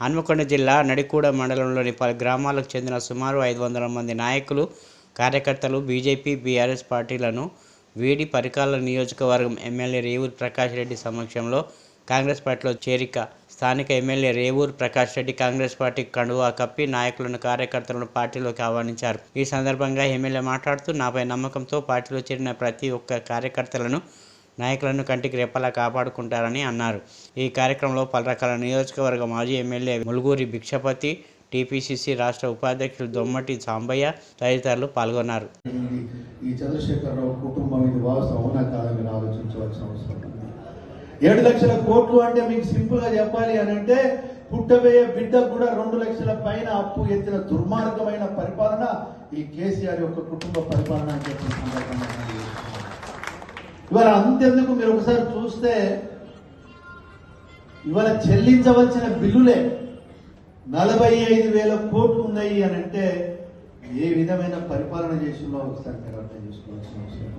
హన్మకొండ జిల్లా నడికూడ మండలంలోని పలు గ్రామాలకు చెందిన సుమారు ఐదు వందల మంది నాయకులు కార్యకర్తలు బీజేపీ బీఆర్ఎస్ పార్టీలను వీడి పరికాల నియోజకవర్గం ఎమ్మెల్యే రేవూరు ప్రకాష్ రెడ్డి సమక్షంలో కాంగ్రెస్ పార్టీలో చేరిక స్థానిక ఎమ్మెల్యే రేవూరు ప్రకాష్ రెడ్డి కాంగ్రెస్ పార్టీ కండువా కప్పి నాయకులను కార్యకర్తలను పార్టీలోకి ఆహ్వానించారు. ఈ సందర్భంగా ఎమ్మెల్యే మాట్లాడుతూ నాపై నమ్మకంతో పార్టీలో చేరిన ప్రతి ఒక్క కార్యకర్తలను నాయకులను కంటికి రెప్పలా కాపాడుకుంటారని అన్నారు. ఈ కార్యక్రమంలో పలు రకాల నియోజకవర్గ మాజీ ఎమ్మెల్యే ములుగూరి భిక్షపతి టీపీసీసీ రాష్ట్ర ఉపాధ్యక్షులు దొమ్మటి సాంబయ్య తదితరులు పాల్గొన్నారు. ఈ- చంద్రశేఖరరావు కుటుంబం ఇది వాస్తవం అవునా కాదని ఆలోచించవలసిన అవసరం ఏడు లక్షల కోట్లు అంటే మీకు సింపుల్గా చెప్పాలి అని అంటే పుట్టబోయే బిడ్డకు కూడా రెండు లక్షల పైన అప్పు ఎత్తిన దుర్మార్గమైన పరిపాలన ఈ కేసీఆర్ యొక్క కుటుంబ పరిపాలన అని చెప్పి ఈ ఇవాళ అంతెందుకు మీరు ఒకసారి చూస్తే ఇవాళ చెల్లించవలసిన బిల్లులే నలభై ఐదు వేల కోట్లు ఉన్నాయి అని అంటే ఏ విధమైన పరిపాలన చేసిందో ఒకసారి మీరు అర్థం చేసుకోవాల్సిన అవసరం